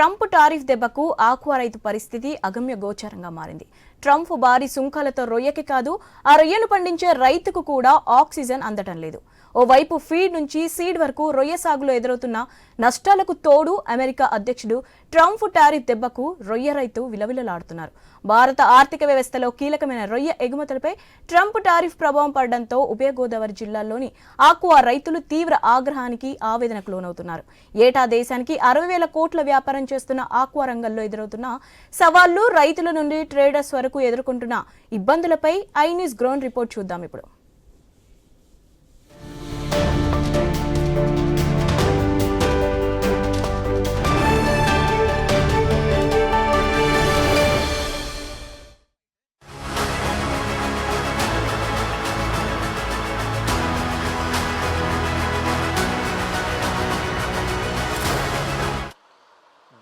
Trump tariff దెబ్బకు aqua రైతు పరిస్థితి అగమ్య గోచరంగా మారింది. ట్రంప్ భారీ సుంకాలతో రొయ్యకి కాదు ఆ రొయ్యను పండించే రైతుకు కూడా ఆక్సిజన్ అందటం లేదు. ఓవైపు ఫీడ్ నుంచి సీడ్ వరకు రొయ్య సాగులో ఎదురవుతున్న నష్టాలకు తోడు అమెరికా అధ్యక్షుడు ట్రంప్ టారిఫ్ దెబ్బకు రొయ్య రైతు విలవిలలాడుతున్నారు. భారత ఆర్థిక వ్యవస్థలో కీలకమైన రొయ్య ఎగుమతులపై ట్రంప్ టారిఫ్ ప్రభావం పడడంతో ఉభయ గోదావరి జిల్లాల్లోని ఆక్వా రైతులు తీవ్ర ఆగ్రహానికి ఆవేదనకు లోనవుతున్నారు. ఏటా దేశానికి అరవై వేల కోట్ల వ్యాపారం చేస్తున్న ఆక్వా రంగంలో ఎదురవుతున్న సవాళ్ళు రైతుల నుండి ట్రేడర్స్ వరకు ఎదుర్కొంటున్న ఇబ్బందులపై ఐ న్యూస్ గ్రౌండ్ రిపోర్ట్ చూద్దాం ఇప్పుడు.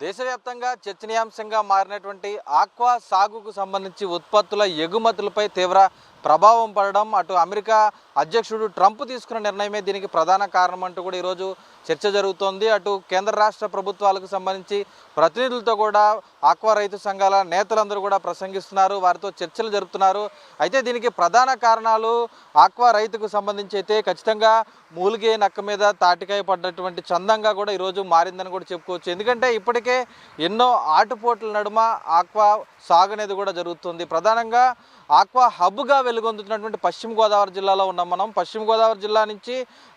దేశవ్యాప్తంగా చర్చనీయాంశంగా మారినటువంటి ఆక్వా సాగుకు సంబంధించి ఉత్పత్తుల ఎగుమతులపై తీవ్ర ప్రభావం పడడం అటు అమెరికా అధ్యక్షుడు ట్రంప్ తీసుకున్న నిర్ణయమే దీనికి ప్రధాన కారణం అంటూ కూడా ఈరోజు చర్చ జరుగుతోంది. అటు కేంద్ర రాష్ట్ర ప్రభుత్వాలకు సంబంధించి ప్రతినిధులతో కూడా ఆక్వా రైతు సంఘాల నేతలందరూ కూడా ప్రసంగిస్తున్నారు. వారితో చర్చలు జరుపుతున్నారు. అయితే దీనికి ప్రధాన కారణాలు ఆక్వా రైతుకు సంబంధించి అయితే ఖచ్చితంగా మూలిగే నక్క మీద తాటికాయ పడ్డటువంటి చందంగా కూడా ఈరోజు మారిందని కూడా చెప్పుకోవచ్చు. ఎందుకంటే ఇప్పటికే ఎన్నో ఆటుపోట్ల నడుమ ఆక్వా సాగు అనేది కూడా జరుగుతుంది. ప్రధానంగా ఆక్వా హబ్గా వెలుగొందుతున్నటువంటి పశ్చిమ గోదావరి జిల్లాలో ఉన్నాం మనం. పశ్చిమ గోదావరి జిల్లా నుంచి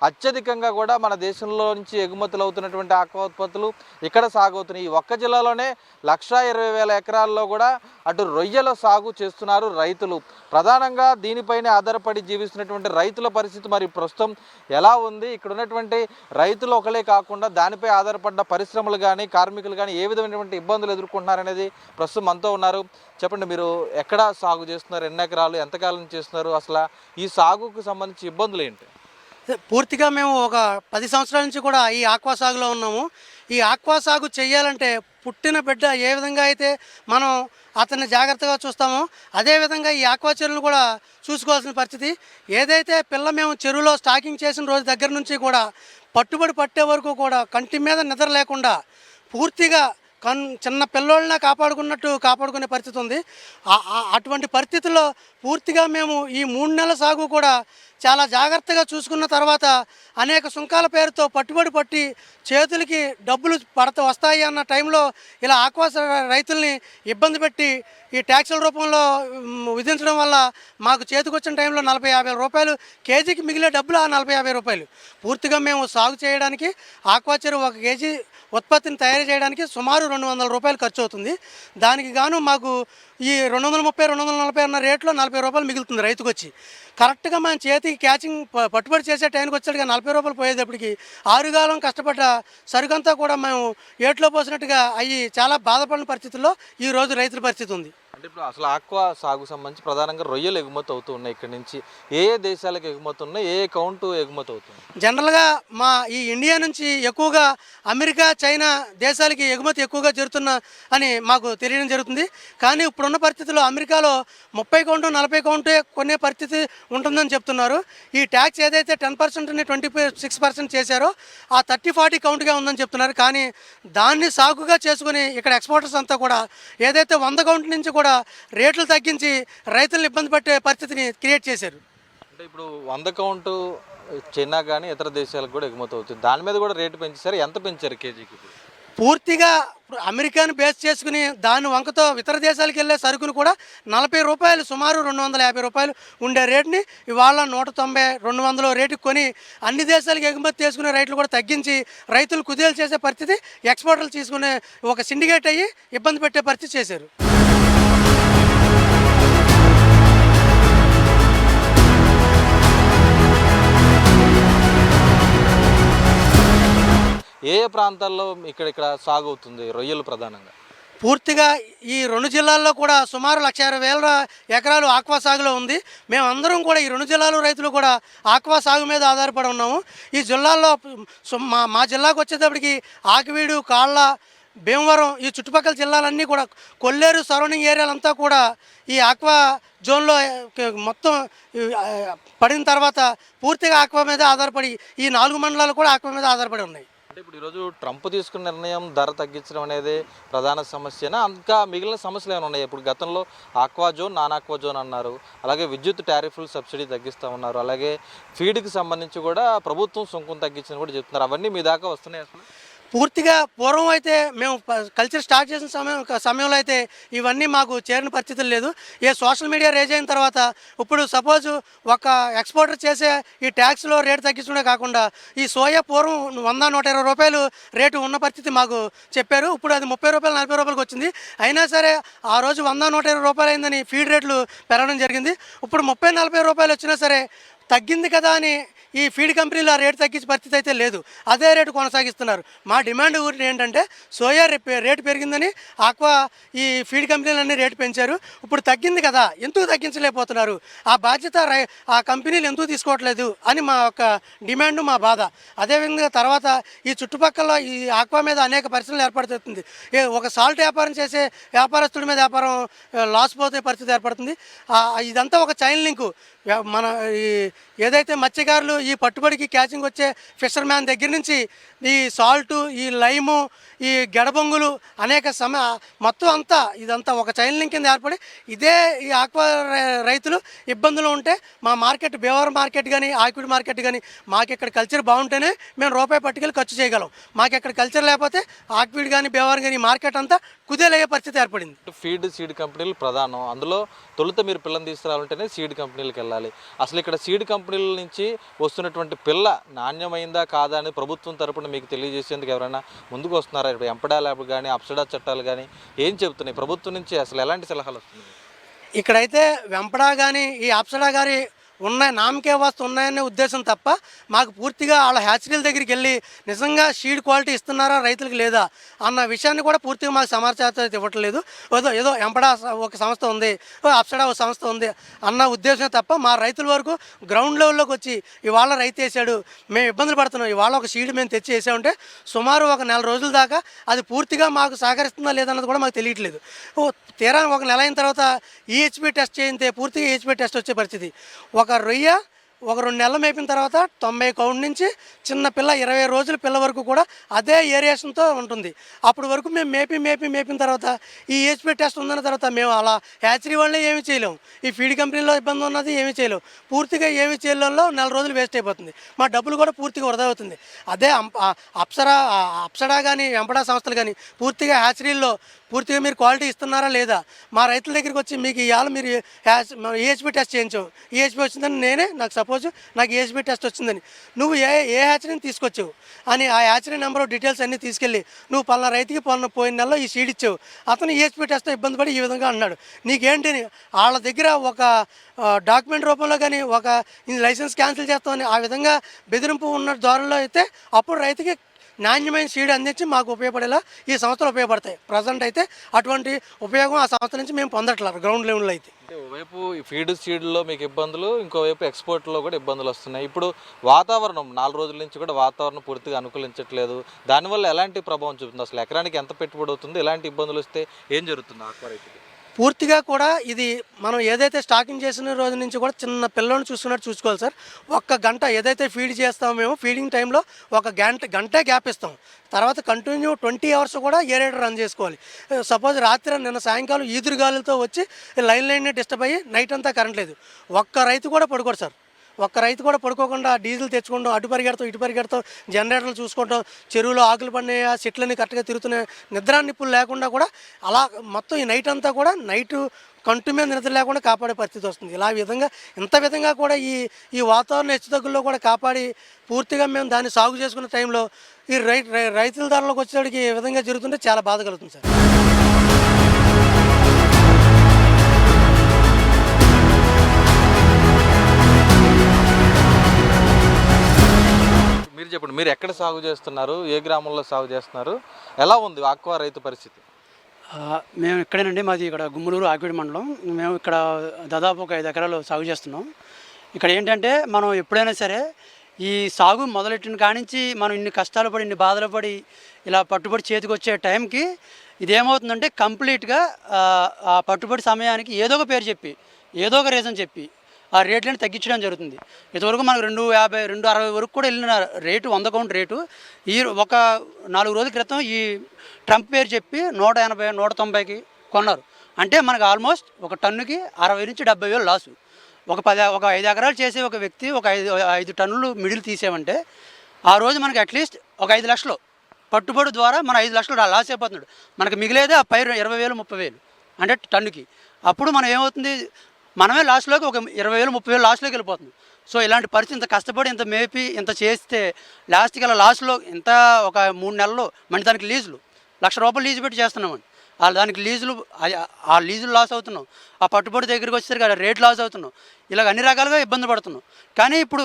అత్యధికంగా కూడా మన దేశంలో నుంచి ఎగుమతులు అవుతున్నటువంటి ఆక్వా ఉత్పత్తులు ఇక్కడ సాగు అవుతున్నాయి ఈ ఒక్క జిల్లాలోనే లక్షా ఇరవై వేల ఎకరాల్లో కూడా అటు రొయ్యల సాగు చేస్తున్నారు రైతులు. ప్రధానంగా దీనిపైనే ఆధారపడి జీవిస్తున్నటువంటి రైతుల పరిస్థితి మరి ప్రస్తుతం ఎలా ఉంది? ఇక్కడ ఉన్నటువంటి రైతులు ఒకలే కాకుండా దానిపై ఆధారపడ్డ పరిశ్రమలు కానీ కార్మికులు కానీ ఏ విధమైనటువంటి ఇబ్బందులు ఎదుర్కొంటున్నారనేది ప్రస్తుతం మనతో ఉన్నారు. చెప్పండి మీరు ఎక్కడ సాగు చేస్తున్నారు ఎన్ని ఎకరాలు ఎంతకాలం చేస్తున్నారు అసలు ఈ సాగుకు సంబంధించి ఇబ్బందులు ఏంటి? పూర్తిగా మేము ఒక పది సంవత్సరాల నుంచి కూడా ఈ ఆక్వా సాగులో ఉన్నాము. ఈ ఆక్వా సాగు చేయాలంటే పుట్టిన బిడ్డ ఏ విధంగా అయితే మనం అతన్ని జాగ్రత్తగా చూస్తామో అదేవిధంగా ఈ ఆక్వా చెరువును కూడా చూసుకోవాల్సిన పరిస్థితి. ఏదైతే పిల్ల మేము చెరువులో స్టాకింగ్ చేసిన రోజు దగ్గర నుంచి కూడా పట్టుబడి పట్టే వరకు కూడా కంటి మీద నిద్ర లేకుండా పూర్తిగా కన్ చిన్న పిల్లోళ్ళని కాపాడుకున్నట్టు కాపాడుకునే పరిస్థితి ఉంది. అటువంటి పరిస్థితుల్లో పూర్తిగా మేము ఈ మూడు నెలల సాగు కూడా చాలా జాగ్రత్తగా చూసుకున్న తర్వాత అనేక సుంకాల పేరుతో పట్టుబడి పట్టి చేతులకి డబ్బులు పడత వస్తాయి అన్న టైంలో ఇలా ఆక్వాస రైతుల్ని ఇబ్బంది పెట్టి ఈ ట్యాక్సుల రూపంలో విధించడం వల్ల మాకు చేతికొచ్చిన టైంలో నలభై యాభై రూపాయలు కేజీకి మిగిలే డబ్బులు ఆ నలభై యాభై రూపాయలు. పూర్తిగా మేము సాగు చేయడానికి ఆక్వా చెరువు ఒక కేజీ ఉత్పత్తిని తయారు చేయడానికి సుమారు రెండు వందల రూపాయలు ఖర్చు అవుతుంది. దానికి గాను మాకు ఈ రెండు వందల ముప్పై రెండు వందల నలభై అన్న రేట్లో నలభై రూపాయలు మిగులుతుంది రైతుకు వచ్చి కరెక్ట్గా మన చేతికి క్యాచింగ్ పట్టుబడి చేసే టైంకి వచ్చాడుగా నలభై రూపాయలు పోయేటప్పటికి ఆరుగాలం కష్టపడ్డ సరుకంతా కూడా మేము ఏట్లో పోసినట్టుగా అయ్యి చాలా బాధపడిన పరిస్థితుల్లో ఈ రోజు రైతుల పరిస్థితి ఉంది. అంటే ఇప్పుడు అసలు ఆక్వా సాగు సంబంధించి ప్రధానంగా రొయ్యలు ఎగుమతి అవుతూ ఉన్నాయి ఇక్కడ నుంచి. ఏ ఏ దేశాలకు ఎగుమతి ఉన్నాయి? ఏ కౌంటు ఎగుమతి అవుతుంది? జనరల్గా మా ఈ ఇండియా నుంచి ఎక్కువగా అమెరికా చైనా దేశాలకి ఎగుమతి ఎక్కువగా జరుగుతున్న అని మాకు తెలియడం జరుగుతుంది. కానీ ఇప్పుడున్న పరిస్థితుల్లో అమెరికాలో ముప్పై కౌంటు నలభై కౌంటే కొనే పరిస్థితి ఉంటుందని చెప్తున్నారు. ఈ ట్యాక్స్ ఏదైతే టెన్ పర్సెంట్ని ట్వంటీ సిక్స్ పర్సెంట్ చేశారో ఆ థర్టీ ఫార్టీ కౌంట్గా ఉందని చెప్తున్నారు. కానీ దాన్ని సాగుగా చేసుకుని ఇక్కడ ఎక్స్పోర్టర్స్ అంతా కూడా ఏదైతే వంద కౌంట్ నుంచి కూడా రేట్లు తగ్గించి రైతులను ఇబ్బంది పెట్టే పరిస్థితిని క్రియేట్ చేశారు. అంటే ఇప్పుడు వంద కౌంటు చైనా కానీ ఇతర దేశాలకు కూడా ఎగుమతి అవుతుంది. దాని మీద కూడా రేటు పెంచారు ఎంత పెంచారు కేజీకి? పూర్తిగా అమెరికాను బేస్ చేసుకుని దాని వంకతో ఇతర దేశాలకు వెళ్ళే సరుకును కూడా నలభై రూపాయలు సుమారు రెండు వందల యాభై రూపాయలు ఉండే రేటుని ఇవాళ నూట తొంభై రెండు వందల రేటుకి కొని అన్ని దేశాలకు ఎగుమతి చేసుకునే రేట్లు కూడా తగ్గించి రైతులు కుదేలు చేసే పరిస్థితి ఎక్స్పోర్టర్లు తీసుకునే ఒక సిండికేట్ అయ్యి ఇబ్బంది పెట్టే పరిస్థితి చేశారు. ఏ ఏ ప్రాంతాల్లో ఇక్కడ ఇక్కడ సాగు అవుతుంది రొయ్యలు ప్రధానంగా? పూర్తిగా ఈ రెండు జిల్లాల్లో కూడా సుమారు లక్ష ఇరవై వేల ఎకరాలు ఆక్వా సాగులో ఉంది. మేమందరం కూడా ఈ రెండు జిల్లాలు రైతులు కూడా ఆక్వా సాగు మీద ఆధారపడి ఉన్నాము. ఈ జిల్లాల్లో సు- మా మా జిల్లాకు వచ్చేటప్పటికి ఆకివీడు కాళ్ళ భీమవరం ఈ చుట్టుపక్కల జిల్లాలన్నీ కూడా కొల్లేరు సరౌండింగ్ ఏరియాలంతా కూడా ఈ ఆక్వా జోన్లో మొత్తం పడిన తర్వాత పూర్తిగా ఆక్వా మీద ఆధారపడి ఈ నాలుగు మండలాలు కూడా ఆక్వా మీద ఆధారపడి ఉన్నాయి. అంటే ఇప్పుడు ఈరోజు ట్రంప్ తీసుకున్న నిర్ణయం ధర తగ్గించడం అనేది ప్రధాన సమస్యనా? ఇంకా మిగిలిన సమస్యలు ఏమైనా ఉన్నాయి? ఇప్పుడు గతంలో aqua zone non aqua zone అన్నారు. అలాగే విద్యుత్ టారిఫ్లు సబ్సిడీ తగ్గిస్తూ ఉన్నారు. అలాగే ఫీడ్కి సంబంధించి కూడా ప్రభుత్వం సుంకం తగ్గించని కూడా చెప్తున్నారు. అవన్నీ మీ దాకా వస్తున్నాయి అసలు? పూర్తిగా పూర్వం అయితే మేము కల్చర్ స్టార్ట్ చేసిన సమయం సమయంలో అయితే ఇవన్నీ మాకు చేరిన పరిస్థితులు లేదు. ఏ సోషల్ మీడియా రేజ్ అయిన తర్వాత ఇప్పుడు సపోజ్ ఒక ఎక్స్పోర్టర్ చేసే ఈ ట్యాక్స్లో రేటు తగ్గించడమే కాకుండా ఈ సోయా పూర్వం వంద నూట ఇరవై రూపాయలు రేటు ఉన్న పరిస్థితి మాకు చెప్పారు. ఇప్పుడు అది ముప్పై రూపాయలు నలభై రూపాయలకు వచ్చింది. అయినా సరే ఆ రోజు వంద నూట ఇరవై రూపాయలు అయిందని ఫీడ్ రేట్లు పెరగడం జరిగింది. ఇప్పుడు ముప్పై నలభై రూపాయలు వచ్చినా సరే తగ్గింది కదా అని ఈ ఫీడ్ కంపెనీలు ఆ రేటు తగ్గించే పరిస్థితి అయితే లేదు. అదే రేటు కొనసాగిస్తున్నారు. మా డిమాండ్ ఊరి ఏంటంటే సోయా రే- రేటు పెరిగిందని ఆక్వా ఈ ఫీడ్ కంపెనీలన్నీ రేటు పెంచారు. ఇప్పుడు తగ్గింది కదా ఎందుకు తగ్గించలేకపోతున్నారు? ఆ బాధ్యత రై ఆ కంపెనీలు ఎందుకు తీసుకోవట్లేదు అని మా యొక్క డిమాండ్ మా బాధ. అదేవిధంగా తర్వాత ఈ చుట్టుపక్కల ఈ ఆక్వా మీద అనేక పరిశ్రమలు ఏర్పడుతుంది. ఒక సాల్ట్ వ్యాపారం చేసే వ్యాపారస్తుడి మీద వ్యాపారం లాస్ పోతే పరిస్థితి ఏర్పడుతుంది. ఇదంతా ఒక చైన్ లింకు. మన ఈ ఏదైతే మత్స్యకారులు ఈ పట్టుబడికి క్యాచింగ్ వచ్చే ఫిషర్ మ్యాన్ దగ్గర నుంచి ఈ సాల్టు ఈ లైము ఈ గడబొంగులు అనేక సమ మొత్తం అంతా ఇదంతా ఒక చైన్ లింక్ కింద ఏర్పడి ఇదే ఈ ఆక్వా రై- రైతులు ఇబ్బందులు ఉంటే మా మార్కెట్ బేవర్ మార్కెట్ కానీ ఆక్విడ్ మార్కెట్ కానీ మాకు ఇక్కడ కల్చర్ బాగుంటేనే మేము రూపాయి పట్టుకెళ్ళి ఖర్చు చేయగలం. మాకు ఇక్కడ కల్చర్ లేకపోతే ఆక్విడ్ కానీ బేవర్ కానీ మార్కెట్ అంతా కుదేలయ్యే పరిస్థితి ఏర్పడింది ఫీడ్ సీడ్ కంపెనీలు ప్రధానం. అందులో తొలుత మీరు పిల్లని తీసుకురావాలంటేనే సీడ్ కంపెనీలకు వెళ్ళాలి. అసలు ఇక్కడ సీడ్ కంపెనీల నుంచి వస్తున్నటువంటి పిల్ల నాణ్యమైందా కాదా అని ప్రభుత్వం తరపున మీకు తెలియజేసేందుకు ఎవరైనా ముందుకు వస్తున్నారా? ఇప్పుడు ఎంపడా ల్యాబ్ కానీ అప్సడా చట్టాలు కానీ ఏం చెప్తున్నాయి ప్రభుత్వం నుంచి అసలు ఎలాంటి సలహాలు వస్తున్నాయి? ఇక్కడైతే వెంపడా కానీ ఈ అప్సడా గారి ఉన్నాయి నామకే వాస్తు ఉన్నాయనే ఉద్దేశం తప్ప మాకు పూర్తిగా వాళ్ళ హ్యాచరీల దగ్గరికి వెళ్ళి నిజంగా షీడ్ క్వాలిటీ ఇస్తున్నారా రైతులకు లేదా అన్న విషయాన్ని కూడా పూర్తిగా మాకు సమాచారం అయితే ఇవ్వట్లేదు. ఏదో ఏదో ఎంపడా ఒక సంస్థ ఉంది ఓ అప్సడా ఒక సంస్థ ఉంది అన్న ఉద్దేశం తప్ప మా రైతుల వరకు గ్రౌండ్ లెవెల్లోకి వచ్చి ఇవాళ రైతు వేసాడు మేము ఇబ్బందులు పడుతున్నాం ఇవాళ ఒక షీడ్ మేము తెచ్చి వేసామంటే సుమారు ఒక నెల రోజుల దాకా అది పూర్తిగా మాకు సహకరిస్తుందా లేదన్నది కూడా మాకు తెలియట్లేదు. ఓ తీరా ఒక నెల అయిన తర్వాత ఈహెచ్పి టెస్ట్ చేయితే పూర్తిగా ఈహెచ్పి టెస్ట్ వచ్చే పరిస్థితి. ఒక రొయ్య ఒక రెండు నెలలు మేపిన తర్వాత తొంభై కౌంట్ నుంచి చిన్న పిల్ల ఇరవై రోజుల పిల్ల వరకు కూడా అదే ఏరియేషన్తో ఉంటుంది. అప్పటి వరకు మేము మేపి మేపి మేపిన తర్వాత ఈ హెచ్పి టెస్ట్ ఉందన్న తర్వాత మేము అలా హ్యాచరీ వాళ్ళే ఏమీ చేయలేము ఈ ఫీడ్ కంపెనీలో ఇబ్బంది ఉన్నది ఏమీ చేయలేము పూర్తిగా ఏమీ చేయడంలో నెల రోజులు వేస్ట్ అయిపోతుంది. మా డబ్బులు కూడా పూర్తిగా వృధా అవుతుంది. అదే అప్సరా అప్సరా కానీ వెంపడా సంస్థలు కానీ పూర్తిగా హ్యాచరీల్లో పూర్తిగా మీరు క్వాలిటీ ఇస్తున్నారా లేదా? మా రైతుల దగ్గరికి వచ్చి మీకు ఇవాళ మీరు ఈహెచ్పి టెస్ట్ చేయించాం. ఈహెచ్పి వచ్చిందని నేనే నాకు సపోజ్ నాకు ఈహెచ్పి టెస్ట్ వచ్చిందని. నువ్వు ఏ ఏ హ్యాచరీని తీసుకొచ్చావు? అని ఆ హ్యాచరీ నెంబర్ డీటెయిల్స్ అన్నీ తీసుకెళ్ళి నువ్వు పలానా రైతుకి పలానా పోయిన నెలలో ఈ సీడ్ ఇచ్చావు. అతను ఈహెచ్పి టెస్ట్ ఇబ్బంది పడి ఈ విధంగా అన్నాడు. నీకేంటి వాళ్ళ దగ్గర ఒక డాక్యుమెంట్ రూపంలో కానీ ఒక లైసెన్స్ క్యాన్సిల్ చేస్తామని ఆ విధంగా బెదిరింపు ఉన్న ధోరణిలో అయితే అప్పుడు రైతుకి నాణ్యమైన సీడ్ అందించి మాకు ఉపయోగపడేలా ఈ సంస్థలు ఉపయోగపడతాయి. ప్రజెంట్ అయితే అటువంటి ఉపయోగం ఆ సంస్థ నుంచి మేము పొందట్లేదు గ్రౌండ్ లెవెల్లో అయితే. ఒకవైపు ఫీడ్ సీడ్లో మీకు ఇబ్బందులు ఇంకోవైపు ఎక్స్పోర్ట్లో కూడా ఇబ్బందులు వస్తున్నాయి. ఇప్పుడు వాతావరణం నాలుగు రోజుల నుంచి కూడా వాతావరణం పూర్తిగా అనుకూలించట్లేదు. దానివల్ల ఎలాంటి ప్రభావం చూపుతుంది? అసలు ఎకరానికి ఎంత పెట్టుబడి అవుతుంది? ఎలాంటి ఇబ్బందులు వస్తే ఏం జరుగుతుంది ఆక్వా పూర్తిగా కూడా ఇది మనం ఏదైతే స్టాకింగ్ చేసిన రోజు నుంచి కూడా చిన్న పిల్లల్ని చూసుకున్నట్టు చూసుకోవాలి సార్. ఒక్క గంట ఏదైతే ఫీడ్ చేస్తామో మేము ఫీడింగ్ టైంలో ఒక గంట గంటే గ్యాప్ ఇస్తాం. తర్వాత కంటిన్యూ ట్వంటీ అవర్స్ కూడా ఏరేటర్ రన్ చేసుకోవాలి. Uh, సపోజ్ రాత్రి నిన్న సాయంకాలం ఈదురుగాలులతో వచ్చి లైన్ లైన్ డిస్టర్బ్ అయ్యి నైట్ అంతా కరెంట్ లేదు. ఒక్క రైతు కూడా పడుకోడు సార్. ఒక్క రైతు కూడా పడుకోకుండా డీజిల్ తెచ్చుకుంటాం అటు పరిగెడతాం ఇటు పరిగెడతాం జనరేటర్లు చూసుకుంటాం చెరువులో ఆకులు పడినాయా చెట్లని కరెక్ట్గా తిరుగుతున్నాయి నిద్ర నిప్పులు లేకుండా కూడా అలా మొత్తం ఈ నైట్ అంతా కూడా నైట్ కంటు మీద నిద్ర లేకుండా కాపాడే పరిస్థితి వస్తుంది. ఇలా విధంగా ఇంత విధంగా కూడా ఈ ఈ వాతావరణ హెచ్చుతగ్గుల్లో కూడా కాపాడి పూర్తిగా మేము దాన్ని సాగు చేసుకున్న టైంలో ఈ రై రై- రైతుల ధరలోకి వచ్చేటికి ఈ విధంగా జరుగుతుంటే చాలా బాధ కలుగుతుంది సార్. మీరు చెప్పండి మీరు ఎక్కడ సాగు చేస్తున్నారు? ఏ గ్రామంలో సాగు చేస్తున్నారు? ఎలా ఉంది ఆక్వా రైతు పరిస్థితి? మేము ఇక్కడేనండి మాది ఇక్కడ గుమ్మలూరు ఆకివీడి మండలం. మేము ఇక్కడ దాదాపు ఒక ఐదు ఎకరాలు సాగు చేస్తున్నాం. ఇక్కడ ఏంటంటే మనం ఎప్పుడైనా సరే ఈ సాగు మొదలెట్టిన కానించి మనం ఇన్ని కష్టాలు పడి ఇన్ని బాధలు పడి ఇలా పట్టుబడి చేతికి వచ్చే టైంకి ఇదేమవుతుందంటే కంప్లీట్గా ఆ పట్టుబడి సమయానికి ఏదో ఒక పేరు చెప్పి ఏదో ఒక రీజన్ చెప్పి ఆ రేట్లను తగ్గించడం జరుగుతుంది. ఇంతవరకు మనకు రెండు యాభై రెండు అరవై వరకు కూడా వెళ్ళిన రేటు వంద కౌంట్ రేటు. ఈ ఒక నాలుగు రోజుల క్రితం ఈ ట్రంప్ పేరు చెప్పి నూట ఎనభై నూట తొంభైకి కొన్నారు. అంటే మనకు ఆల్మోస్ట్ ఒక టన్నుకి అరవై నుంచి డెబ్బై వేలు లాసు. ఒక పది ఒక ఐదు ఎకరాలు చేసే ఒక వ్యక్తి ఒక ఐదు ఐదు టన్నులు మిడిల్ తీసేవంటే ఆ రోజు మనకి అట్లీస్ట్ ఒక ఐదు లక్షలు. పట్టుబడి ద్వారా మన ఐదు లక్షలు లాస్ అయిపోతున్నాడు. మనకి మిగిలేదే ఆ పైరు ఇరవై వేలు ముప్పై వేలు. అంటే టన్నుకి. అప్పుడు మనం ఏమవుతుంది? మనమే లాస్ట్లోకి ఒక ఇరవై వేలు ముప్పై వేలు లాస్ట్లోకి వెళ్ళిపోతుంది. సో ఇలాంటి పరిస్థితి ఇంత కష్టపడి ఇంత మేపి ఇంత చేస్తే లాస్ట్కి అలా లాస్ట్లో ఇంత ఒక మూడు నెలలు మన దానికి లీజులు లక్ష రూపాయలు లీజు పెట్టి చేస్తున్నామండి ఆ దానికి లీజులు ఆ- లీజులు లాస్ అవుతున్నాం. ఆ పట్టుబడి దగ్గరికి వచ్చేసరికి ఆ రేట్ లాస్ అవుతున్నాం. ఇలాగ అన్ని రకాలుగా ఇబ్బంది పడుతున్నాం. కానీ ఇప్పుడు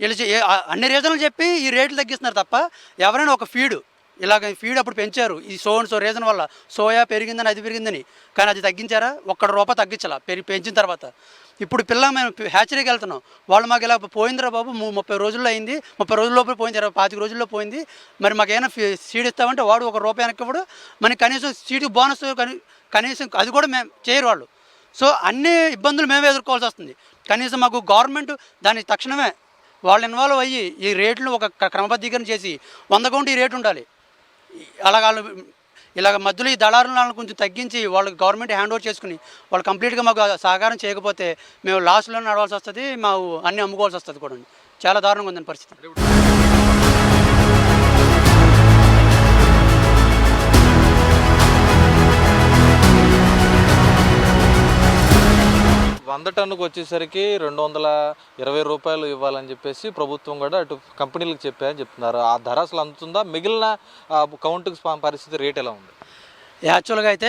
వీళ్ళు చే- అన్ని రీజన్లు చెప్పి ఈ రేట్లు తగ్గిస్తున్నారు తప్ప ఎవరైనా ఒక ఫీడు ఇలాగ ఫీడ్ అప్పుడు పెంచారు. ఈ సో అండ్ సో రీజన్ వల్ల సోయా పెరిగిందని అది పెరిగిందని. కానీ అది తగ్గించారా? ఒక్కడ రూపాయి తగ్గించాలా. పెరిగి పెంచిన తర్వాత. ఇప్పుడు పిల్ల మేము హ్యాచరీకి వెళ్తున్నాం. వాళ్ళు మాకు ఇలా పోయిందిరా బాబు ముప్పై రోజుల్లో అయింది. ముప్పై రోజుల పోయింది ఇరవై పాతిక రోజుల్లో పోయింది. మరి మాకు ఏమైనా ఫీ- సీడ్ ఇస్తామంటే వాడు ఒక రూపాయి వెనక్కి ఇవ్వడు. మనకి కనీసం సీడ్ బోనస్ కని కనీసం అది కూడా మేము చేయరు వాళ్ళు. సో అన్ని ఇబ్బందులు మేమే ఎదుర్కోవాల్సి వస్తుంది. కనీసం మాకు గవర్నమెంట్ దాని తక్షణమే వాళ్ళు ఇన్వాల్వ్ అయ్యి ఈ రేట్లు ఒక క్రమబద్ధీకరణ చేసి వంద కౌంట్ ఈ రేటు ఉండాలి. అలా వాళ్ళు ఇలాగ మధ్యలో ఈ దళారులను కొంచెం తగ్గించి వాళ్ళు గవర్నమెంట్ హ్యాండ్ ఓవర్ చేసుకుని వాళ్ళు కంప్లీట్గా మాకు సహకారం చేయకపోతే మేము లాస్లో నడవాల్సి వస్తుంది మా అన్నీ అమ్ముకోవాల్సి వస్తుంది కూడా చాలా దారుణంగా ఉందని పరిస్థితి. వంద టన్నుకు వచ్చేసరికి రెండు వందల ఇరవై రూపాయలు ఇవ్వాలని చెప్పేసి ప్రభుత్వం కూడా అటు కంపెనీలకు చెప్పాయని చెప్తున్నారు. ఆ ధర అసలు అందుతుందా? మిగిలిన ఆ, కౌంటుకు పరిస్థితి రేట్ ఎలా ఉంది? యాక్చువల్గా అయితే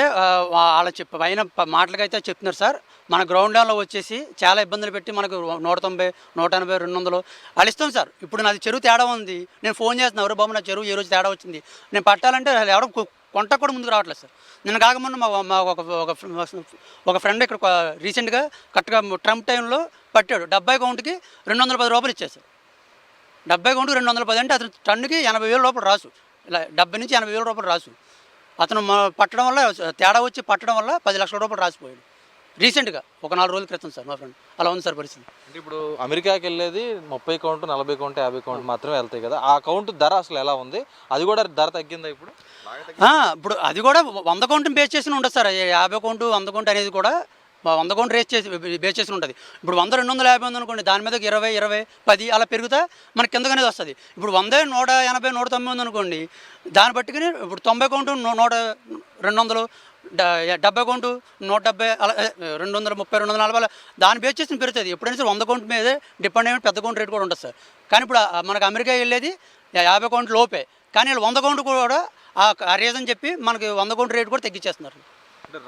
వాళ్ళ చెప్ప పైన మాటలకైతే చెప్తున్నారు సార్. మన గ్రౌండ్ లెవెల్లో వచ్చేసి చాలా ఇబ్బందులు పెట్టి మనకు నూట తొంభై నూట ఎనభై రెండు వందలు వాళ్ళు ఇస్తాం సార్. ఇప్పుడు నాది చెరువు తేడా ఉంది. నేను ఫోన్ చేస్తున్నాను ఎవరు బాబు నా చెరువు ఏ రోజు తేడా వచ్చింది? నేను పట్టాలంటే ఎవరు కొంట కూడా ముందుకు రావట్లేదు సార్. నిన్న కాకముందు మా మా ఒక ఒక ఒక ఫ్రెండ్ ఇక్కడ రీసెంట్గా కరెక్ట్గా ట్రంప్ టైంలో పట్టాడు. డెబ్బై కౌంట్కి రెండు వందల పది రూపాయలు ఇచ్చేసారు డెబ్బై కౌంట్కి రెండు వందల పది అంటే అతను టన్నుకి ఎనభై వేల రూపాయలు రాసు. ఇలా డెబ్బై నుంచి ఎనభై వేల రూపాయలు రాసు. అతను పట్టడం వల్ల తేడా వచ్చి పట్టడం వల్ల పది లక్షల రూపాయలు రాసిపోయాడు. రీసెంట్గా ఒక నాలుగు రోజుల క్రితం సార్ మా ఫ్రెండ్. అలా ఉంది సార్ పరిస్థితి. అంటే ఇప్పుడు అమెరికాకి వెళ్ళేది ముప్పై కౌంట్ నలభై కౌంట్ యాభై కౌంట్ మాత్రమే వెళ్తాయి కదా. ఆ కౌంట్ ధర అసలు ఎలా ఉంది? అది కూడా ధర తగ్గిందా ఇప్పుడు? ఇప్పుడు అది కూడా వంద కౌంట్ బేస్ చేసి ఉండదు సార్. యాభై కౌంట్ వంద కౌంట్ అనేది కూడా వంద కౌంట్ రేస్ చేసి బేస్ చేసి ఉంటుంది. ఇప్పుడు వంద రెండు వందల యాభై ఉంది అనుకోండి దాని మీద ఇరవై ఇరవై పది అలా పెరుగుతా మనకి కిందకనేది వస్తుంది. ఇప్పుడు వందే నూట ఎనభై నూట తొంభై ఉంది అనుకోండి దాన్ని బట్టుకుని ఇప్పుడు తొంభై కౌంట్ నూ- నూట రెండు వందలు డెబ్బై కొంటు నూట డెబ్బై అలా రెండు వందల ముప్పై రెండు వందల నలభై దాని బేస్ చేసి పెరుగుతుంది ఎప్పుడైనా సరే వంద కౌంట్ మీదే డిపెండ్ అయిన పెద్ద కౌంట్ రేట్ కూడా ఉంటుంది సార్. కానీ ఇప్పుడు మనకు అమెరికా వెళ్ళేది యాభై కౌంట్ లోపే. కానీ వీళ్ళు వంద కౌంట్ కూడా ఆ రీజన్ చెప్పి మనకి వంద కౌంట్ రేట్ కూడా తగ్గించేస్తున్నారు.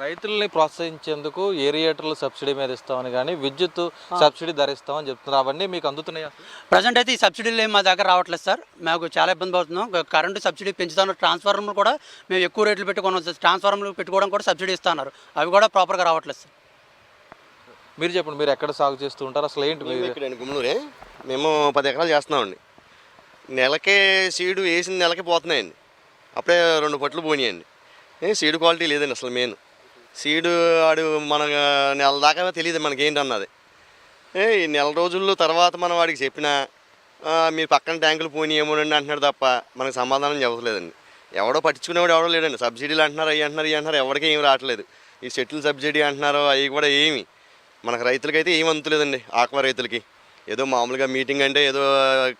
రైతుల్ని ప్రోత్సహించేందుకు ఏరియేటర్లు సబ్సిడీ మీద ఇస్తామని కానీ విద్యుత్ సబ్సిడీ ధర ఇస్తామని చెప్తున్నారు. అవన్నీ మీకు అందుతున్నాయి? ప్రజెంట్ అయితే ఈ సబ్సిడీలు ఏం మా దగ్గర రావట్లేదు సార్. మాకు చాలా ఇబ్బంది పడుతున్నాం. కరెంటు సబ్సిడీ పెంచుతాను ట్రాన్స్ఫార్మర్లు కూడా మేము ఎక్కువ రేట్లు పెట్టుకోవడం ట్రాన్స్ఫార్మర్లు పెట్టుకోవడం కూడా సబ్సిడీ ఇస్తున్నారు. అవి కూడా ప్రాపర్గా రావట్లేదు సార్. మీరు చెప్పండి మీరు ఎక్కడ సాగు చేస్తూ ఉంటారు? అసలు ఏంటి మేము మీరు? ఇక్కడండి గుమ్మలూరే మేము పది ఎకరాలు చేస్తున్నామండి. నెలకే సీడు వేసిన నెలకి పోతున్నాయండి. అప్పుడే రెండు పట్లు పోయినాయండి. ఏ సీడ్ క్వాలిటీ లేదండి అసలు మెయిన్. సీడు ఆడు మన నెల దాకా తెలియదు మనకేంటన్నది. ఏ ఈ నెల రోజుల్లో తర్వాత మనం వాడికి చెప్పినా మీరు పక్కన ట్యాంకులు పోయినాయి ఏమోనండి అంటున్నాడు తప్ప మనకు సమాధానం చెప్పలేదండి. ఎవడో పట్టించుకునేవాడు ఎవడో లేడండి. సబ్సిడీలు అంటున్నారు అవి అంటున్నారు ఇవి అంటున్నారు ఎవరికీ ఏమి రావట్లేదు. ఈ సెటిల్ సబ్సిడీ అంటున్నారు అవి కూడా ఏమి. మనకు రైతులకైతే ఏమి అందులేదండి ఆక్వా రైతులకి. ఏదో మామూలుగా మీటింగ్ అంటే ఏదో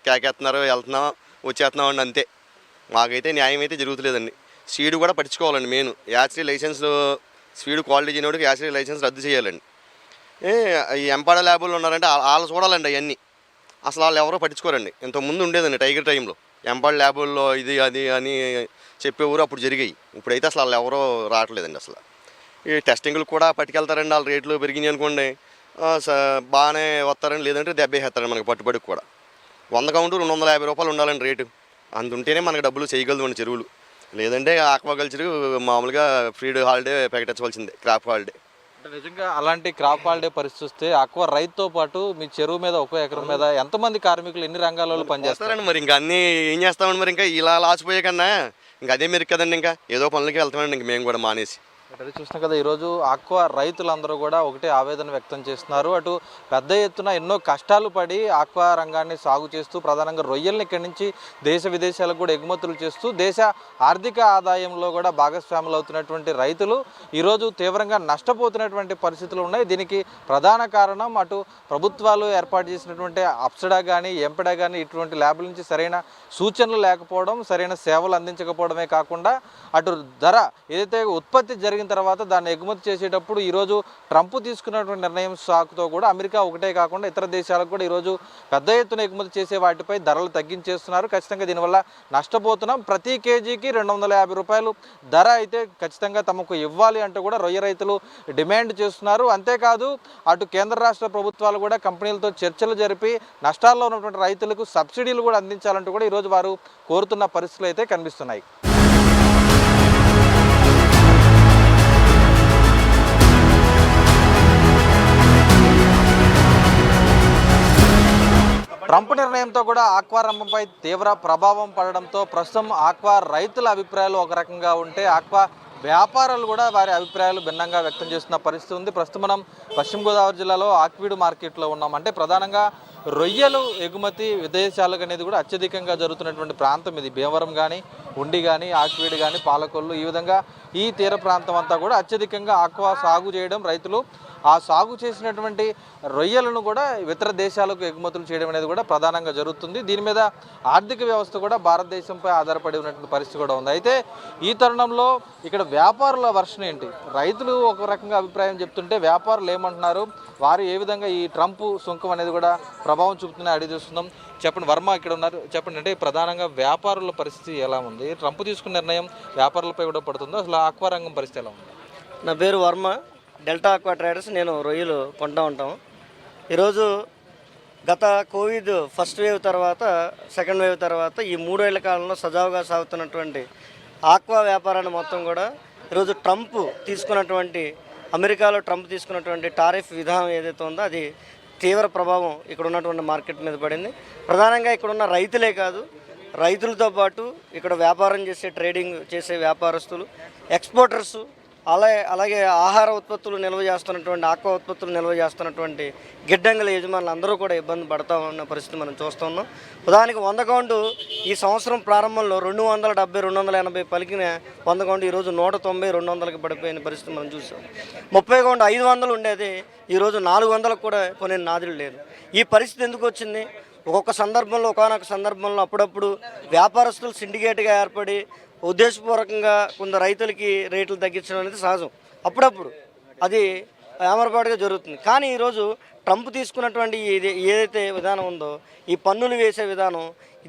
కేకేస్తున్నారు వెళ్తున్నాం వచ్చేస్తున్నాం అండి అంతే. మాకైతే న్యాయం అయితే జరుగుతలేదండి. సీడు కూడా పట్టించుకోవాలండి మెయిన్. యాచరీ లైసెన్స్లో స్పీడ్ క్వాలిటీ చేయనోడికి యాసిడ్ లైసెన్స్ రద్దు చేయాలండి. ఏ ఈ ఎంపాడ ల్యాబుల్లో ఉన్నారంటే వాళ్ళు చూడాలండి అవన్నీ. అసలు వాళ్ళు ఎవరో పట్టించుకోరండి. ఇంతకుముందు ఉండేదండి టైగర్ టైంలో. ఎంపాడ ల్యాబుల్లో ఇది అది అని చెప్పేవారు అప్పుడు జరిగాయి. ఇప్పుడైతే అసలు వాళ్ళు ఎవరో రావట్లేదండి అసలు. ఈ టెస్టింగ్లు కూడా పట్టుకెళ్తారండి వాళ్ళ రేట్లు పెరిగినాయి అనుకోండి. స- బాగానే వస్తారని లేదంటే దెబ్బేసేస్తారండి మనకి పట్టుబడికి కూడా. వంద కౌంటు రెండు వందల యాభై రూపాయలు ఉండాలండి రేటు. అందుంటేనే ఉంటేనే మనకి డబ్బులు చేయగలదు మన చెరువులు. లేదంటే ఆక్వాకల్చర్ మామూలుగా ఫ్రీడ్ హాలిడే ప్రకటించవలసిందే క్రాప్ హాలిడే. అంటే నిజంగా అలాంటి క్రాప్ హాలిడే పరిస్థితి వస్తే ఆక్వా రైతుతో పాటు మీ చెరువు మీద ఒక్కో ఎకరం మీద ఎంతమంది కార్మికులు ఎన్ని రంగాలలో పనిచేస్తారు? చేస్తారండి మరి ఇంకా అన్నీ ఏం చేస్తామండి మరి ఇంకా ఇలా లాచిపోయే కన్నా ఇంకా అదే మెరుగు కదండి ఇంకా. ఏదో పనులకి వెళ్తామండి ఇంక మేము కూడా మానేసి. ఇక్కడ చూసినా కదా ఈరోజు ఆక్వా రైతులందరూ కూడా ఒకటే ఆవేదన వ్యక్తం చేస్తున్నారు. అటు పెద్ద ఎత్తున ఎన్నో కష్టాలు పడి ఆక్వా రంగాన్ని సాగు చేస్తూ ప్రధానంగా రొయ్యల్ని ఇక్కడి నుంచి దేశ విదేశాలకు కూడా ఎగుమతులు చేస్తూ దేశ ఆర్థిక ఆదాయంలో కూడా భాగస్వాములు అవుతున్నటువంటి రైతులు ఈరోజు తీవ్రంగా నష్టపోతున్నటువంటి పరిస్థితులు ఉన్నాయి. దీనికి ప్రధాన కారణం అటు ప్రభుత్వాలు ఏర్పాటు చేసినటువంటి అప్సడా కానీ ఎంపడా కానీ ఇటువంటి ల్యాబ్ల నుంచి సరైన సూచనలు లేకపోవడం సరైన సేవలు అందించకపోవడమే కాకుండా అటు ధర ఏదైతే ఉత్పత్తి జరిగిన తర్వాత దాన్ని ఎగుమతి చేసేటప్పుడు ఈరోజు ట్రంప్ తీసుకున్నటువంటి నిర్ణయం సాకుతో కూడా అమెరికా ఒకటే కాకుండా ఇతర దేశాలకు కూడా ఈరోజు పెద్ద ఎత్తున ఎగుమతి చేసే వాటిపై ధరలు తగ్గించేస్తున్నారు. ఖచ్చితంగా దీనివల్ల నష్టపోతున్నాం. ప్రతి కేజీకి రెండు వందల యాభై రూపాయలు ధర అయితే ఖచ్చితంగా తమకు ఇవ్వాలి అంటూ కూడా రొయ్య రైతులు డిమాండ్ చేస్తున్నారు. అంతేకాదు అటు కేంద్ర రాష్ట్ర ప్రభుత్వాలు కూడా కంపెనీలతో చర్చలు జరిపి నష్టాల్లో ఉన్నటువంటి రైతులకు సబ్సిడీలు కూడా అందించాలంటూ కూడా ఈరోజు వారు కోరుతున్న పరిస్థితులు అయితే కనిపిస్తున్నాయి. ట్రంప్ నిర్ణయంతో కూడా ఆక్వా రంగంపై తీవ్ర ప్రభావం పడడంతో ప్రస్తుతం ఆక్వా రైతుల అభిప్రాయాలు ఒక రకంగా ఉంటే ఆక్వా వ్యాపారాలు కూడా వారి అభిప్రాయాలు భిన్నంగా వ్యక్తం చేస్తున్న పరిస్థితి ఉంది. ప్రస్తుతం మనం పశ్చిమ గోదావరి జిల్లాలో ఆక్వీడు మార్కెట్లో ఉన్నాం. అంటే ప్రధానంగా రొయ్యలు ఎగుమతి విదేశాలకు అనేది కూడా అత్యధికంగా జరుగుతున్నటువంటి ప్రాంతం ఇది. భీమవరం కానీ ఉండి కానీ ఆక్వీడు కానీ పాలకొల్లు ఈ విధంగా ఈ తీర ప్రాంతం అంతా కూడా అత్యధికంగా ఆక్వా సాగు చేయడం రైతులు ఆ సాగు చేసినటువంటి రొయ్యలను కూడా ఇతర దేశాలకు ఎగుమతులు చేయడం అనేది కూడా ప్రధానంగా జరుగుతుంది. దీని మీద ఆర్థిక వ్యవస్థ కూడా భారతదేశంపై ఆధారపడి ఉన్నటువంటి పరిస్థితి కూడా ఉంది. అయితే ఈ తరుణంలో ఇక్కడ వ్యాపారుల వర్షం ఏంటి? రైతులు ఒక రకంగా అభిప్రాయం చెప్తుంటే వ్యాపారులు ఏమంటున్నారు? వారు ఏ విధంగా ఈ ట్రంప్ సుంకం అనేది కూడా ప్రభావం చూపుతుందని అడిగి చూస్తున్నాం. చెప్పండి వర్మ ఇక్కడ ఉన్నారు. చెప్పండి అంటే ప్రధానంగా వ్యాపారుల పరిస్థితి ఎలా ఉంది? ట్రంప్ తీసుకున్న నిర్ణయం వ్యాపారులపై కూడా పడుతుందో? అసలు ఆక్వా రంగం పరిస్థితి ఎలా ఉంది? నా పేరు వర్మ. డెల్టా ఆక్వా ట్రేడర్స్ నేను రొయ్యలు కొంటూ ఉంటాం. ఈరోజు గత కోవిడ్ ఫస్ట్ వేవ్ తర్వాత సెకండ్ వేవ్ తర్వాత ఈ మూడేళ్ళ కాలంలో సజావుగా సాగుతున్నటువంటి ఆక్వా వ్యాపారాన్ని మొత్తం కూడా ఈరోజు ట్రంప్ తీసుకున్నటువంటి అమెరికాలో ట్రంప్ తీసుకున్నటువంటి టారిఫ్ విధానం ఏదైతే ఉందో అది తీవ్ర ప్రభావం ఇక్కడ ఉన్నటువంటి మార్కెట్ మీద పడింది. ప్రధానంగా ఇక్కడ ఉన్న రైతులే కాదు రైతులతో పాటు ఇక్కడ వ్యాపారం చేసే ట్రేడింగ్ చేసే వ్యాపారస్తులు ఎక్స్పోర్టర్సు అలాగే అలాగే ఆహార ఉత్పత్తులు నిల్వ చేస్తున్నటువంటి ఆక్వా ఉత్పత్తులు నిల్వ చేస్తున్నటువంటి గిడ్డంగుల యజమానులు అందరూ కూడా ఇబ్బంది పడతా ఉన్న పరిస్థితి మనం చూస్తున్నాం ఉదాహరణకి వంద కౌంటు ఈ సంవత్సరం ప్రారంభంలో రెండు వందల డెబ్బై రెండు వందల ఎనభై పలికిన వంద కౌంటు ఈరోజు నూట తొంభై రెండు వందలకి పడిపోయిన పరిస్థితి మనం చూసాం. ముప్పై కౌంటు ఐదు వందలు ఉండేది ఈరోజు నాలుగు వందలకు కూడా కొన్ని నాదులు లేదు. ఈ పరిస్థితి ఎందుకు వచ్చింది? ఒక్కొక్క సందర్భంలో ఒకనొక సందర్భంలో అప్పుడప్పుడు వ్యాపారస్తులు సిండికేట్గా ఏర్పడి ఉద్దేశపూర్వకంగా కొంత రైతులకి రేట్లు తగ్గించడం అనేది సహజం. అప్పుడప్పుడు అది ఏమరపాటుగా జరుగుతుంది. కానీ ఈరోజు ట్రంప్ తీసుకున్నటువంటి ఏదైతే విధానం ఉందో ఈ పన్నులు వేసే విధానం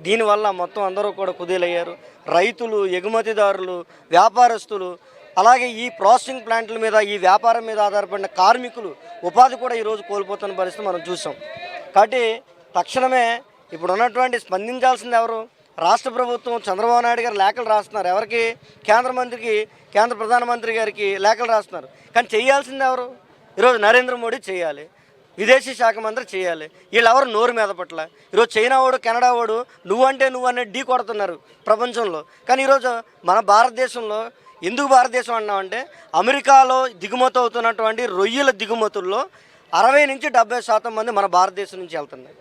దీనివల్ల మొత్తం అందరూ కూడా కుదేలయ్యారు. రైతులు ఎగుమతిదారులు వ్యాపారస్తులు అలాగే ఈ ప్రాసెసింగ్ ప్లాంట్ల మీద ఈ వ్యాపారం మీద ఆధారపడిన కార్మికులు ఉపాధి కూడా ఈరోజు కోల్పోతున్న పరిస్థితి మనం చూసాం. కాబట్టి తక్షణమే ఇప్పుడు ఉన్నటువంటి స్పందించాల్సింది ఎవరు? రాష్ట్ర ప్రభుత్వం చంద్రబాబు నాయుడు గారు లేఖలు రాస్తున్నారు. ఎవరికి? కేంద్ర మంత్రికి కేంద్ర ప్రధానమంత్రి గారికి లేఖలు రాస్తున్నారు. కానీ చేయాల్సింది ఎవరు? ఈరోజు నరేంద్ర మోడీ చేయాలి. విదేశీ శాఖ మంత్రి చేయాలి. వీళ్ళెవరు నోరు మీద పట్ల? ఈరోజు చైనా వాడు కెనడా వాడు నువ్వంటే నువ్వు అనే ఢీ కొడుతున్నారు ప్రపంచంలో. కానీ ఈరోజు మన భారతదేశంలో ఎందుకు భారతదేశం అన్నామంటే అమెరికాలో దిగుమతి అవుతున్నటువంటి రొయ్యల దిగుమతుల్లో అరవై నుంచి డెబ్బై శాతం మంది మన భారతదేశం నుంచి వెళ్తున్నాయి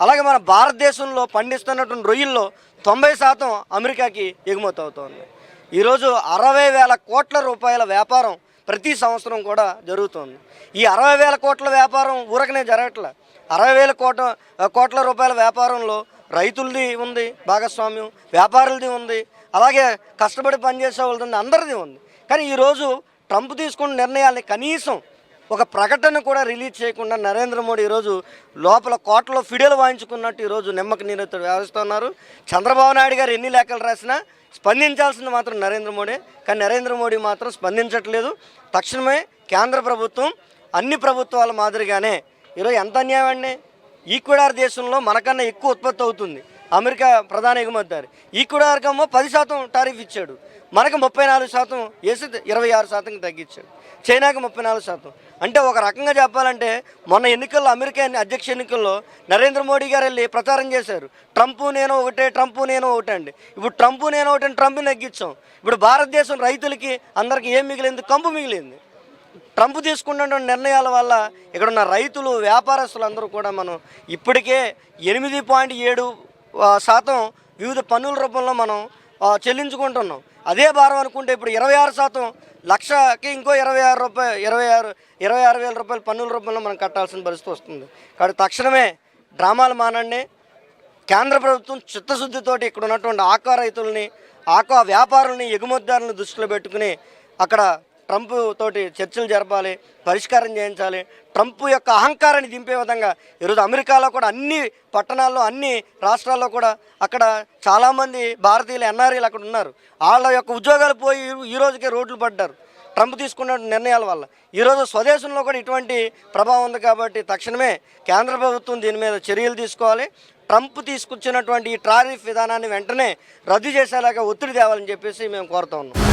అలాగే మన భారతదేశంలో పండిస్తున్నటువంటి రొయ్యల్లో తొంభై శాతం అమెరికాకి ఎగుమతి అవుతోంది. ఈరోజు అరవై వేల కోట్ల రూపాయల వ్యాపారం ప్రతి సంవత్సరం కూడా జరుగుతోంది. ఈ అరవై వేల కోట్ల వ్యాపారం ఊరకనే జరగట్లే. అరవై వేల కోట్ల కోట్ల రూపాయల వ్యాపారంలో రైతులది ఉంది భాగస్వామ్యం వ్యాపారులది ఉంది అలాగే కష్టపడి పనిచేసే వాళ్ళది ఉంది అందరిది ఉంది. కానీ ఈరోజు ట్రంప్ తీసుకున్న నిర్ణయాల్ని కనీసం ఒక ప్రకటన కూడా రిలీజ్ చేయకుండా నరేంద్ర మోడీ ఈరోజు లోపల కోటలో ఫిడేలు వాయించుకున్నట్టు ఈరోజు నిమ్మక నీరెత్తుడు వ్యవహరిస్తున్నారు చంద్రబాబు నాయుడు గారు ఎన్ని లేఖలు రాసినా స్పందించాల్సింది మాత్రం నరేంద్ర మోడీ. కానీ నరేంద్ర మోడీ మాత్రం స్పందించట్లేదు. తక్షణమే కేంద్ర ప్రభుత్వం అన్ని ప్రభుత్వాల మాదిరిగానే ఈరోజు ఎంత అన్యాయం అండి? ఈక్వడార్ దేశంలో మనకన్నా ఎక్కువ ఉత్పత్తి అవుతుంది. అమెరికా ప్రధాన ఎగుమతిదారు. ఈక్వెడార్కేమో పది శాతం టారిఫ్ ఇచ్చాడు. మనకు ముప్పై నాలుగు శాతం వేసి ఇరవై ఆరు శాతంకి తగ్గించాడు. చైనాకి ముప్పై నాలుగు శాతం. అంటే ఒక రకంగా చెప్పాలంటే మొన్న ఎన్నికల్లో అమెరికా అధ్యక్ష ఎన్నికల్లో నరేంద్ర మోడీ గారు వెళ్ళి ప్రచారం చేశారు. ట్రంప్ నేను ఒకటే ట్రంప్ నేను ఒకటే అండి. ఇప్పుడు ట్రంప్ నేను ఒకటే ట్రంప్ తగ్గించాం ఇప్పుడు భారతదేశం రైతులకి అందరికీ ఏం మిగిలింది? కంపు మిగిలింది. ట్రంప్ తీసుకున్న నిర్ణయాల వల్ల ఇక్కడ ఉన్న రైతులు వ్యాపారస్తులు అందరూ కూడా మనం ఇప్పటికే ఎనిమిది పాయింట్ ఏడు శాతం వివిధ పన్నుల రూపంలో మనం చెల్లించుకుంటున్నాం. అదే భారం అనుకుంటే ఇప్పుడు ఇరవై ఆరు శాతం లక్షకి ఇంకో ఇరవై ఆరు రూపాయలు ఇరవై ఆరు ఇరవై ఆరు వేల రూపాయలు పన్నుల రూపంలో మనం కట్టాల్సిన పరిస్థితి వస్తుంది. కాబట్టి తక్షణమే డ్రామాలు మానండి. కేంద్ర ప్రభుత్వం చిత్తశుద్ధితోటి ఇక్కడ ఉన్నటువంటి ఆక్వా రైతుల్ని ఆక్వా వ్యాపారుల్ని ఎగుమతిదారులను దృష్టిలో పెట్టుకుని అక్కడ ట్రంప్ తోటి చర్చలు జరపాలి పరిష్కారం చేయించాలి ట్రంప్ యొక్క అహంకారాన్ని దింపే విధంగా ఈరోజు అమెరికాలో కూడా అన్ని పట్టణాల్లో అన్ని రాష్ట్రాల్లో కూడా అక్కడ చాలామంది భారతీయులు ఎన్ఆర్ఐలు అక్కడ ఉన్నారు. వాళ్ళ యొక్క ఉద్యోగాలు పోయి ఈ- రోజుకే రోడ్లు పడ్డారు. ట్రంప్ తీసుకున్న నిర్ణయాల వల్ల. ఈరోజు స్వదేశంలో కూడా ఇటువంటి ప్రభావం ఉంది కాబట్టి తక్షణమే కేంద్ర ప్రభుత్వం దీని మీద చర్యలు తీసుకోవాలి. ట్రంప్ తీసుకొచ్చినటువంటి ఈ టారిఫ్ విధానాన్ని వెంటనే రద్దు చేసేలాగా ఒత్తిడి తేవాలని చెప్పేసి మేము కోరుతా ఉన్నాం.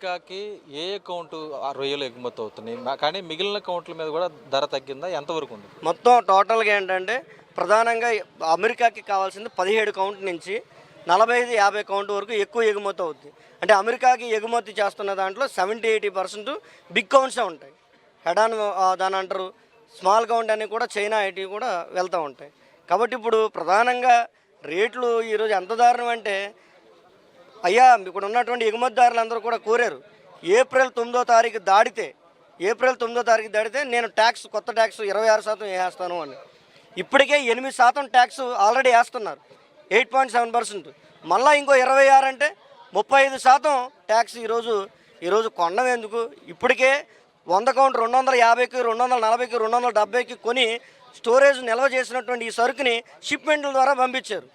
అమెరికాకి ఏ అకౌంట్ రొయ్యలు ఎగుమతి అవుతున్నాయి? కానీ మిగిలిన కౌంట్ల మీద కూడా ధర తగ్గిందా? ఎంతవరకు ఉంది? మొత్తం టోటల్గా ఏంటంటే ప్రధానంగా అమెరికాకి కావాల్సింది పదిహేడు కౌంట్ నుంచి నలభై ఐదు యాభై కౌంట్ వరకు ఎక్కువ ఎగుమతి అవుద్ది. అంటే అమెరికాకి ఎగుమతి చేస్తున్న దాంట్లో సెవెంటీ ఎయిటీ పర్సెంట్ బిగ్ కౌంట్సే ఉంటాయి. హెడాన్ దాని అంటారు స్మాల్ కౌంట్ అని కూడా చైనా ఐటీ కూడా వెళ్తూ ఉంటాయి. కాబట్టి ఇప్పుడు ప్రధానంగా రేట్లు ఈరోజు ఎంత దారుణం అంటే అయ్యా ఇక్కడ ఉన్నటువంటి ఎగుమతిదారులు అందరూ కూడా కోరారు. ఏప్రిల్ తొమ్మిదో తారీఖు దాడితే ఏప్రిల్ తొమ్మిదో తారీఖు దాడితే నేను ట్యాక్స్ కొత్త ట్యాక్స్ ఇరవై ఆరు శాతం వేస్తాను అని. ఇప్పటికే ఎనిమిది శాతం ట్యాక్స్ ఆల్రెడీ వేస్తున్నారు. Eight point seven percent. మళ్ళీ ఇంకో ఇరవై ఆరు అంటే ముప్పై ఐదు శాతం ట్యాక్స్ ఈరోజు ఈరోజు కొండం ఎందుకు? ఇప్పటికే వంద కౌంట్ రెండు వందల యాభైకి రెండు వందల నలభైకి రెండు వందల డెబ్బైకి కొని స్టోరేజ్ నిల్వ చేసినటువంటి ఈ సరుకుని షిప్మెంట్ల ద్వారా పంపించారు.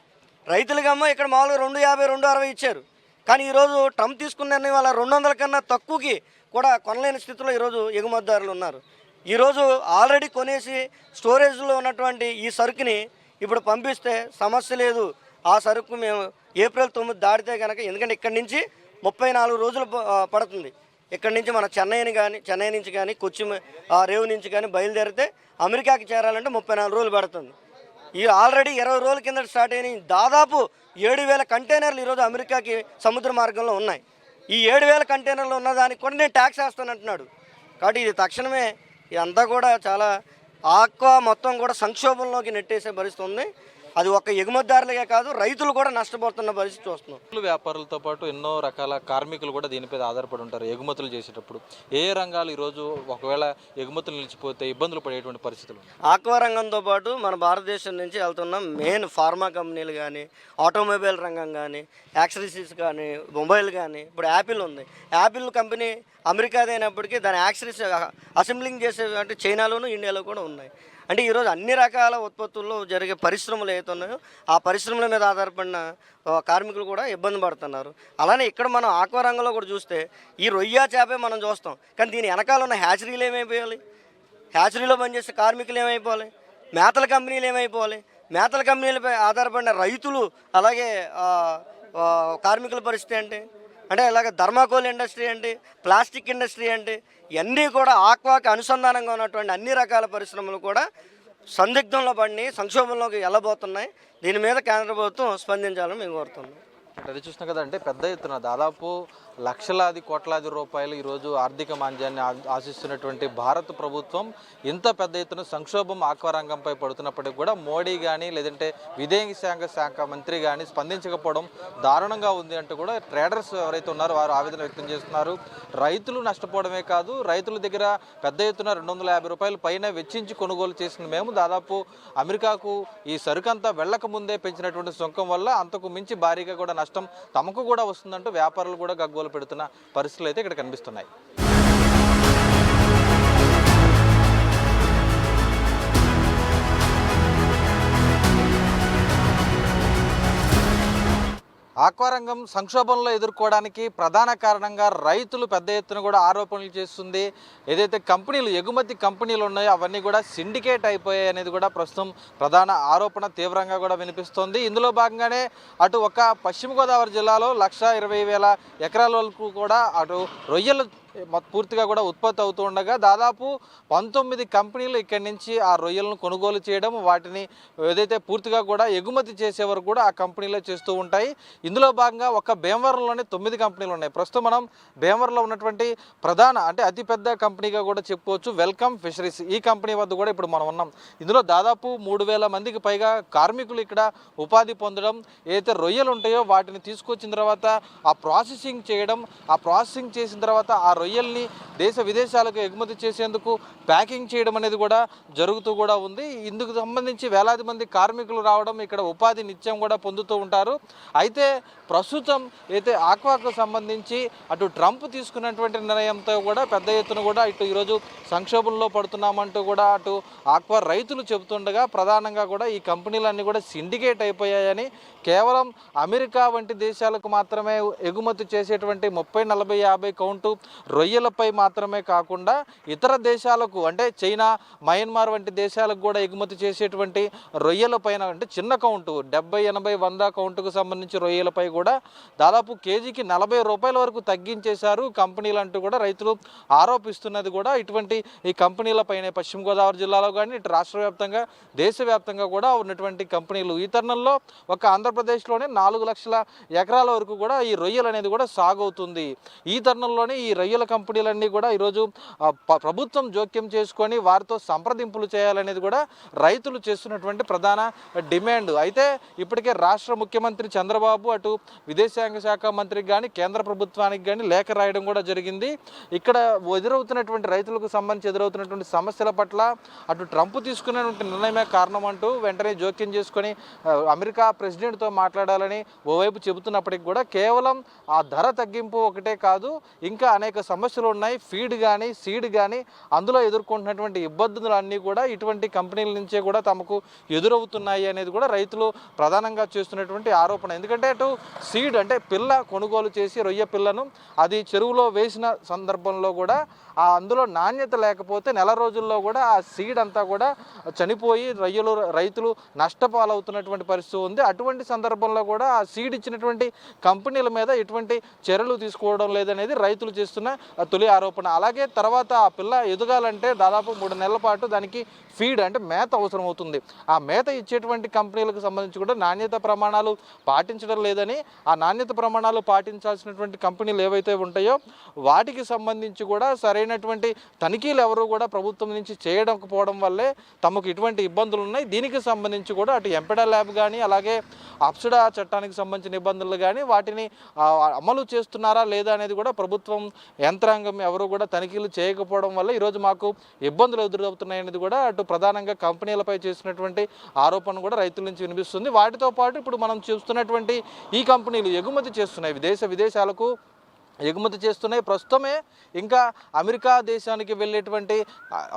రైతులకమ్మ ఇక్కడ మామూలుగా రెండు యాభై రెండు అరవై ఇచ్చారు. కానీ ఈరోజు ట్రంప్ తీసుకున్న నిర్ణయం వల్ల రెండు వందల కన్నా తక్కువకి కూడా కొనలేని స్థితిలో ఈరోజు ఎగుమతిదారులు ఉన్నారు. ఈరోజు ఆల్రెడీ కొనేసి స్టోరేజ్లో ఉన్నటువంటి ఈ సరుకుని ఇప్పుడు పంపిస్తే సమస్య లేదు. ఆ సరుకు మేము ఏప్రిల్ తొమ్మిది దాటితే కనుక ఎందుకంటే ఇక్కడి నుంచి ముప్పై నాలుగు రోజులు పడుతుంది. ఇక్కడి నుంచి మన చెన్నైని కానీ చెన్నై నుంచి కానీ కొచ్చి ఆ, రేవు నుంచి కానీ బయలుదేరితే అమెరికాకి చేరాలంటే ముప్పై నాలుగు రోజులు పడుతుంది. ఈ ఆల్రెడీ ఇరవై రోజుల కింద స్టార్ట్ అయిన దాదాపు ఏడు వేల కంటైనర్లు ఈరోజు అమెరికాకి సముద్ర మార్గంలో ఉన్నాయి. ఈ ఏడు వేల కంటైనర్లు ఉన్న దానికి కూడా నేను ట్యాక్స్ వేస్తానంటున్నాడు కాబట్టి ఇది తక్షణమే ఇదంతా కూడా చాలా ఆక్వా మొత్తం కూడా సంక్షోభంలోకి నెట్టేసే పరిస్థితి ఉంది. అది ఒక ఎగుమతిదారులకే కాదు రైతులు కూడా నష్టపోతున్న పరిస్థితి చూస్తున్నాం వ్యాపారులతో పాటు ఎన్నో రకాల కార్మికులు కూడా దీనిపై ఆధారపడి ఉంటారు ఎగుమతులు చేసేటప్పుడు. ఏ రంగాలు ఈరోజు ఒకవేళ ఎగుమతులు నిలిచిపోతే ఇబ్బందులు పడేటువంటి పరిస్థితులు? ఆక్వా రంగంతో పాటు మన భారతదేశం నుంచి వెళ్తున్న మెయిన్ ఫార్మా కంపెనీలు కానీ ఆటోమొబైల్ రంగం కానీ యాక్సరీస్ కానీ మొబైల్ కానీ ఇప్పుడు యాపిల్ ఉంది. యాపిల్ కంపెనీ అమెరికాది అయినప్పటికీ దాని యాక్సరీస్ అసెంబ్లింగ్ చేసే అంటే చైనాలోను ఇండియాలో కూడా ఉన్నాయి. అంటే ఈరోజు అన్ని రకాల ఉత్పత్తుల్లో జరిగే పరిశ్రమలు ఏవైతే ఉన్నాయో ఆ పరిశ్రమల మీద ఆధారపడిన కార్మికులు కూడా ఇబ్బంది పడుతున్నారు. అలానే ఇక్కడ మనం ఆక్వారంగంలో కూడా చూస్తే ఈ రొయ్య చేపే మనం చూస్తాం. కానీ దీని వెనకాల ఉన్న హ్యాచరీలు ఏమైపోయాలి? హ్యాచరీలో పనిచేసే కార్మికులు ఏమైపోవాలి? మేతల కంపెనీలు ఏమైపోవాలి? మేతల కంపెనీలపై ఆధారపడిన రైతులు అలాగే కార్మికుల పరిస్థితి ఏంటి? అంటే ఇలాగ ధర్మాకోల్ ఇండస్ట్రీ ఏంటి? ప్లాస్టిక్ ఇండస్ట్రీ ఏంటి? ఇవన్నీ కూడా ఆక్వాకి అనుసంధానంగా ఉన్నటువంటి అన్ని రకాల పరిశ్రమలు కూడా సందిగ్ధంలో పడి సంక్షోభంలోకి వెళ్ళబోతున్నాయి. దీని మీద కేంద్ర ప్రభుత్వం స్పందించాలని మేము కోరుతున్నాం. అది చూస్తున్నాం కదా అంటే పెద్ద ఎత్తున దాదాపు లక్షలాది కోట్లాది రూపాయలు ఈరోజు ఆర్థిక మాంద్యాన్ని ఆశిస్తున్నటువంటి భారత ప్రభుత్వం ఇంత పెద్ద ఎత్తున సంక్షోభం ఆక్వారంగంపై పడుతున్నప్పటికీ కూడా మోడీ కానీ లేదంటే విదేశాంగ శాఖ మంత్రి కానీ స్పందించకపోవడం దారుణంగా ఉంది అంటూ కూడా ట్రేడర్స్ ఎవరైతే ఉన్నారో వారు ఆవేదన వ్యక్తం చేస్తున్నారు. రైతులు నష్టపోవడమే కాదు రైతుల దగ్గర పెద్ద ఎత్తున రెండు వందల యాభై రూపాయల పైన వెచ్చించి కొనుగోలు చేసిన మేము. దాదాపు అమెరికాకు ఈ సరుకంతా వెళ్ళక ముందే పెంచినటువంటి సుంకం వల్ల అంతకు మించి భారీగా కూడా నష్టం తమకు కూడా వస్తుందంటూ వ్యాపారులు కూడా గగ్గోలు పెడుతున్న పరిస్థితులు అయితే ఇక్కడ కనిపిస్తున్నాయి. ఆక్వారంగం సంక్షోభంలో ఎదుర్కోవడానికి ప్రధాన కారణంగా రైతులు పెద్ద ఎత్తున కూడా ఆరోపణలు చేస్తుంది. ఏదైతే కంపెనీలు ఎగుమతి కంపెనీలు ఉన్నాయో అవన్నీ కూడా సిండికేట్ అయిపోయాయి అనేది కూడా ప్రస్తుతం ప్రధాన ఆరోపణ తీవ్రంగా కూడా వినిపిస్తోంది. ఇందులో భాగంగానే అటు ఒక పశ్చిమ గోదావరి జిల్లాలో లక్ష ఇరవై వేల ఎకరాల వరకు కూడా అటు రొయ్యలు పూర్తిగా కూడా ఉత్పత్తి అవుతూ ఉండగా దాదాపు పంతొమ్మిది కంపెనీలు ఇక్కడి నుంచి ఆ రొయ్యలను కొనుగోలు చేయడం వాటిని ఏదైతే పూర్తిగా కూడా ఎగుమతి చేసే వరకు కూడా ఆ కంపెనీలో చేస్తూ ఉంటాయి. ఇందులో భాగంగా ఒక భీమవరంలోనే తొమ్మిది కంపెనీలు ఉన్నాయి. ప్రస్తుతం మనం భీమవరంలో ఉన్నటువంటి ప్రధాన అంటే అతిపెద్ద కంపెనీగా కూడా చెప్పుకోవచ్చు వెల్కమ్ ఫిషరీస్. ఈ కంపెనీ వద్ద కూడా ఇప్పుడు మనం ఉన్నాం. ఇందులో దాదాపు మూడు వేల మందికి పైగా కార్మికులు ఇక్కడ ఉపాధి పొందడం ఏదైతే రొయ్యలు ఉంటాయో వాటిని తీసుకొచ్చిన తర్వాత ఆ ప్రాసెసింగ్ చేయడం ఆ ప్రాసెసింగ్ చేసిన తర్వాత ఆ రొయ్యల్ని దేశ విదేశాలకు ఎగుమతి చేసేందుకు ప్యాకింగ్ చేయడం అనేది కూడా జరుగుతూ కూడా ఉంది. ఇందుకు సంబంధించి వేలాది మంది కార్మికులు రావడం ఇక్కడ ఉపాధి నిత్యం కూడా పొందుతూ ఉంటారు. అయితే ప్రస్తుతం అయితే ఆక్వాకు సంబంధించి అటు ట్రంప్ తీసుకున్నటువంటి నిర్ణయంతో కూడా పెద్ద ఎత్తున కూడా ఇటు ఈరోజు సంక్షోభంలో పడుతున్నామంటూ కూడా అటు ఆక్వా రైతులు చెబుతుండగా ప్రధానంగా కూడా ఈ కంపెనీలన్నీ కూడా సిండికేట్ అయిపోయాయని కేవలం అమెరికా వంటి దేశాలకు మాత్రమే ఎగుమతి చేసేటువంటి ముప్పై నలభై యాభై కౌంటు రొయ్యలపై మాత్రమే కాకుండా ఇతర దేశాలకు అంటే చైనా మయన్మార్ వంటి దేశాలకు కూడా ఎగుమతి చేసేటువంటి రొయ్యల పైన అంటే చిన్న కౌంటు డెబ్బై ఎనభై వంద కౌంటుకు సంబంధించి రొయ్యలపై కూడా దాదాపు కేజీకి నలభై రూపాయల వరకు తగ్గించేశారు కంపెనీలు అంటూ కూడా రైతులు ఆరోపిస్తున్నది కూడా. ఇటువంటి ఈ కంపెనీలపైనే పశ్చిమ గోదావరి జిల్లాలో కానీ ఇటు రాష్ట్ర వ్యాప్తంగా దేశవ్యాప్తంగా కూడా ఉన్నటువంటి కంపెనీలు ఈ తరుణంలో ఒక ఆంధ్రప్రదేశ్లోనే నాలుగు లక్షల ఎకరాల వరకు కూడా ఈ రొయ్యలు అనేది కూడా సాగవుతుంది. ఈ తరుణంలోనే ఈ రొయ్యల కంపెనీలన్నీ కూడా ఈరోజు ప్రభుత్వం జోక్యం చేసుకొని వారితో సంప్రదింపులు చేయాలనేది కూడా రైతులు చేస్తున్నటువంటి ప్రధాన డిమాండ్. అయితే ఇప్పటికే రాష్ట్ర ముఖ్యమంత్రి చంద్రబాబు అటు విదేశాంగ శాఖ మంత్రికి కానీ కేంద్ర ప్రభుత్వానికి కానీ లేఖ రాయడం కూడా జరిగింది. ఇక్కడ ఎదురవుతున్నటువంటి రైతులకు సంబంధించి ఎదురవుతున్నటువంటి సమస్యల పట్ల అటు ట్రంప్ తీసుకున్నటువంటి నిర్ణయమే కారణం అంటూ వెంటనే జోక్యం చేసుకొని అమెరికా ప్రెసిడెంట్తో మాట్లాడాలని ఓవైపు చెబుతున్నప్పటికి కూడా కేవలం ఆ ధర తగ్గింపు ఒకటే కాదు ఇంకా అనేక సమస్యలు ఉన్నాయి ఫీడ్ కానీ సీడ్ కానీ అందులో ఎదుర్కొంటున్నటువంటి ఇబ్బందులు అన్నీ కూడా ఇటువంటి కంపెనీల నుంచే కూడా తమకు ఎదురవుతున్నాయి అనేది కూడా రైతులు ప్రధానంగా చేస్తున్నటువంటి ఆరోపణ. ఎందుకంటే అటు సీడ్ అంటే పిల్ల కొనుగోలు చేసి రొయ్య పిల్లను అది చెరువులో వేసిన సందర్భంలో కూడా ఆ అందులో నాణ్యత లేకపోతే నెల రోజుల్లో కూడా ఆ సీడ్ అంతా కూడా చనిపోయి రొయ్యలు రైతులు నష్టపాలవుతున్నటువంటి పరిస్థితి ఉంది. అటువంటి సందర్భంలో కూడా ఆ సీడ్ ఇచ్చినటువంటి కంపెనీల మీద ఎటువంటి చర్యలు తీసుకోవడం లేదనేది రైతులు చేస్తున్న తొలి ఆరోపణ. అలాగే తర్వాత ఆ పిల్ల ఎదగాలంటే దాదాపు మూడు నెలల పాటు దానికి ఫీడ్ అంటే మేత అవసరం అవుతుంది ఆ మేత ఇచ్చేటువంటి కంపెనీలకు సంబంధించి కూడా నాణ్యత ప్రమాణాలు పాటించడం లేదని ఆ నాణ్యత ప్రమాణాలు పాటించాల్సినటువంటి కంపెనీలు ఏవైతే ఉంటాయో వాటికి సంబంధించి కూడా సరైనటువంటి తనిఖీలు ఎవరు కూడా ప్రభుత్వం నుంచి చేయకపోవడం వల్లే తమకు ఇటువంటి ఇబ్బందులు ఉన్నాయి. దీనికి సంబంధించి కూడా అటు ఎంపెడా ల్యాబ్ కానీ అలాగే అప్సడా చట్టానికి సంబంధించిన ఇబ్బందులు కానీ వాటిని అమలు చేస్తున్నారా లేదా అనేది కూడా ప్రభుత్వం యంత్రాంగం ఎవరు కూడా తనిఖీలు చేయకపోవడం వల్ల ఈరోజు మాకు ఇబ్బందులు ఎదురవుతున్నాయనేది కూడా అటు ప్రధానంగా కంపెనీలపై చేసినటువంటి ఆరోపణ కూడా రైతుల నుంచి వినిపిస్తుంది. వాటితో పాటు ఇప్పుడు మనం చూస్తున్నటువంటి ఈ కంపెనీలు ఎగుమతి చేస్తున్నాయి. దేశ విదేశాలకు ఎగుమతి చేస్తున్నాయి. ప్రస్తుతమే ఇంకా అమెరికా దేశానికి వెళ్ళేటువంటి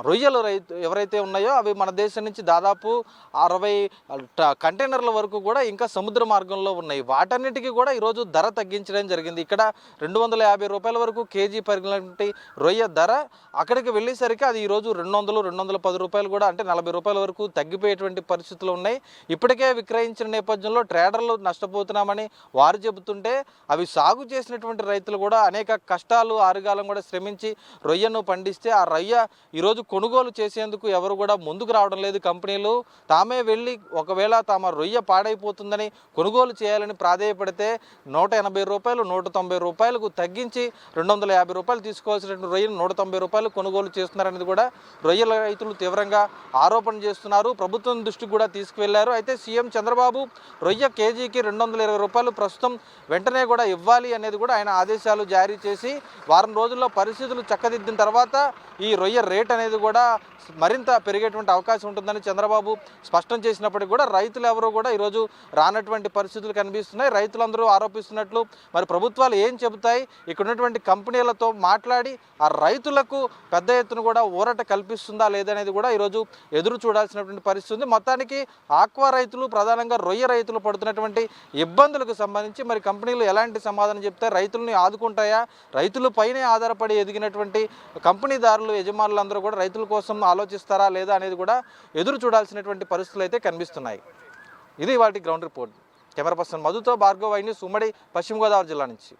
రొయ్యలు రైతు ఎవరైతే ఉన్నాయో అవి మన దేశం నుంచి దాదాపు అరవై ట- కంటైనర్ల వరకు కూడా ఇంకా సముద్ర మార్గంలో ఉన్నాయి. వాటన్నిటికీ కూడా ఈరోజు ధర తగ్గించడం జరిగింది. ఇక్కడ రెండు వందల యాభై రూపాయల వరకు కేజీ పరిగినటువంటి రొయ్య ధర. అక్కడికి వెళ్ళేసరికి అది ఈరోజు రెండు వందలు రెండు వందల పది రూపాయలు కూడా అంటే నలభై రూపాయల వరకు తగ్గిపోయేటువంటి పరిస్థితులు ఉన్నాయి. ఇప్పటికే విక్రయించిన నేపథ్యంలో ట్రేడర్లు నష్టపోతున్నామని వారు చెబుతుంటే అవి సాగు చేసినటువంటి రైతులు కూడా కూడా అనేక కష్టాలు ఆరుగాలం కూడా శ్రమించి రొయ్యను పండిస్తే ఆ రొయ్య ఈరోజు కొనుగోలు చేసేందుకు ఎవరు కూడా ముందుకు రావడం లేదు. కంపెనీలు తామే వెళ్ళి ఒకవేళ తమ రొయ్య పాడైపోతుందని కొనుగోలు చేయాలని ప్రాధేయపడితే నూట ఎనభై రూపాయలు నూట తొంభై రూపాయలకు తగ్గించి రెండు వందల యాభై రూపాయలు తీసుకోవాల్సినటువంటి రొయ్యను నూట తొంభై రూపాయలు కొనుగోలు చేస్తున్నారనేది కూడా రొయ్యల రైతులు తీవ్రంగా ఆరోపణ చేస్తున్నారు. ప్రభుత్వం దృష్టికి కూడా తీసుకువెళ్ళారు. అయితే సీఎం చంద్రబాబు రొయ్య కేజీకి రెండు వందల ఇరవై రూపాయలు ప్రస్తుతం వెంటనే కూడా ఇవ్వాలి అనేది కూడా ఆయన ఆదేశాలు ఆదేశాలు జారీ చేసి వారం రోజుల్లో పరిస్థితులు చక్కదిద్దిన తర్వాత ఈ రొయ్య రేట్ అనేది కూడా మరింత పెరిగేటువంటి అవకాశం ఉంటుందని చంద్రబాబు స్పష్టం చేసినప్పటికీ కూడా రైతులు ఎవరు కూడా ఈరోజు రానటువంటి పరిస్థితులు కనిపిస్తున్నాయి. రైతులందరూ ఆరోపిస్తున్నట్లు మరి ప్రభుత్వాలు ఏం చెబుతాయి? ఇక్కడ ఉన్నటువంటి కంపెనీలతో మాట్లాడి ఆ రైతులకు పెద్ద ఎత్తున కూడా ఊరట కల్పిస్తుందా లేదనేది కూడా ఈరోజు ఎదురు చూడాల్సినటువంటి పరిస్థితి ఉంది. మొత్తానికి ఆక్వా రైతులు ప్రధానంగా రొయ్య రైతులు పడుతున్నటువంటి ఇబ్బందులకు సంబంధించి మరి కంపెనీలు ఎలాంటి సమాధానం చెప్తే రైతుల్ని ఉంటాయా? రైతుల పైనే ఆధారపడి ఎదిగినటువంటి కంపెనీదారులు యజమానులందరూ కూడా రైతుల కోసం ఆలోచిస్తారా లేదా అనేది కూడా ఎదురు చూడాల్సినటువంటి పరిస్థితులు అయితే కనిపిస్తున్నాయి. ఇది వాటి గ్రౌండ్ రిపోర్ట్. కెమెరా పర్సన్ మధుతో భార్గవ్ ఐ ఉమ్మడి పశ్చిమ గోదావరి జిల్లా నుంచి.